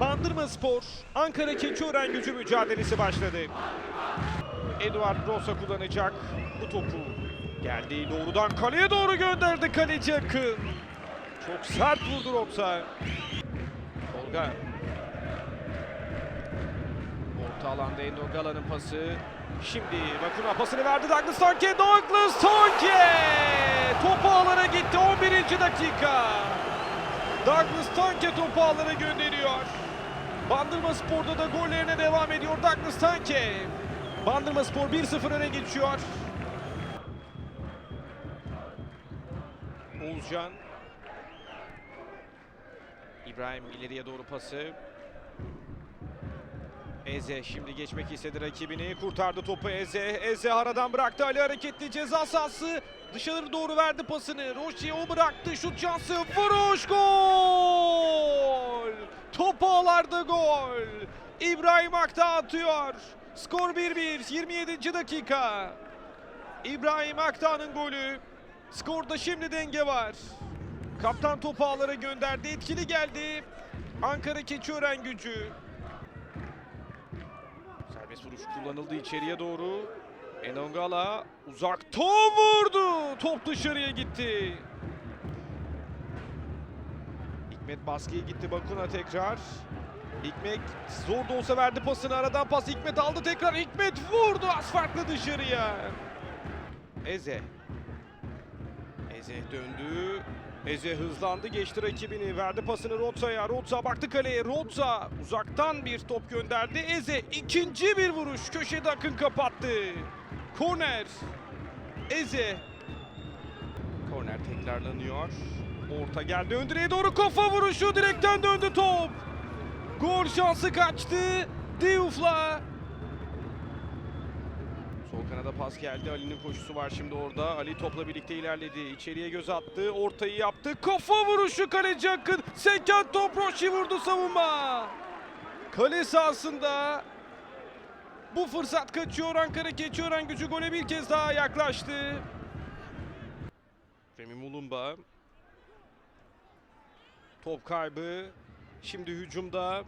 Bandırma Spor, Ankara Keçiören gücü mücadelesi başladı. Eduard Rosa kullanacak bu topu. Geldi doğrudan kaleye doğru gönderdi kaleci Akın. Çok sert vurdu Rosa. Tolga. Orta alanda Endogala'nın pası. Şimdi Bakuna pasını verdi Douglas Tonke. Douglas Tonke! Topu ağlara gitti 11. dakika. Douglas Tonke topu ağlara gönderiyor. Bandırma Spor'da da gollerine devam ediyor Douglas Tonke. Bandırma Spor 1-0 öne geçiyor. Oğuzcan. İbrahim ileriye doğru pası. Eze şimdi geçmek istedi rakibini. Kurtardı topu Eze. Eze aradan bıraktı. Ali hareketli ceza sahası. Dışarı doğru verdi pasını. Roşi'ye o bıraktı. Şut şansı. Vuruş gol. Top ağlarda gol. İbrahim Akta atıyor. Skor 1-1. 27. dakika. İbrahim Akta'nın golü. Skorda şimdi denge var. Kaptan topu ağlara gönderdi. Etkili geldi. Ankara Keçiören gücü. Serbest vuruş kullanıldı içeriye doğru. Enongala uzaktan vurdu. Top dışarıya gitti. Hikmet baskıya gitti Bakuna tekrar. Hikmet zor da olsa verdi pasını aradan pas Hikmet aldı tekrar Hikmet vurdu az dışarıya. Eze. Eze döndü. Eze hızlandı geçti rakibini verdi pasını Rotsa'ya. Rotsa baktı kaleye. Rotsa uzaktan bir top gönderdi. Eze ikinci bir vuruş köşede akın kapattı. Korner. Eze. Korner tekrarlanıyor. Orta geldi ön direğe doğru kafa vuruşu direkten döndü top. Gol şansı kaçtı. Diouf'la Kanada pas geldi. Ali'nin koşusu var şimdi orada. Ali topla birlikte ilerledi. İçeriye göz attı. Ortayı yaptı. Kafa vuruşu kaleci Akın. Seken top Roşi vurdu savunma. Kale sahasında bu fırsat kaçıyor. Ankara Keçiören gücü gole bir kez daha yaklaştı. Remi Mulumba. Top kaybı. Şimdi hücumda.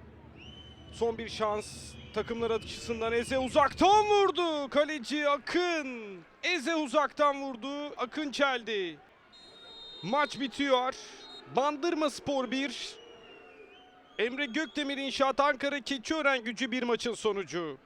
Son bir şans takımlar açısından Eze uzaktan vurdu. Kaleci Akın. Eze uzaktan vurdu. Akın çeldi. Maç bitiyor. Bandırma Spor 1. Emre Gökdemir İnşaat Ankara Keçiören gücü bir maçın sonucu.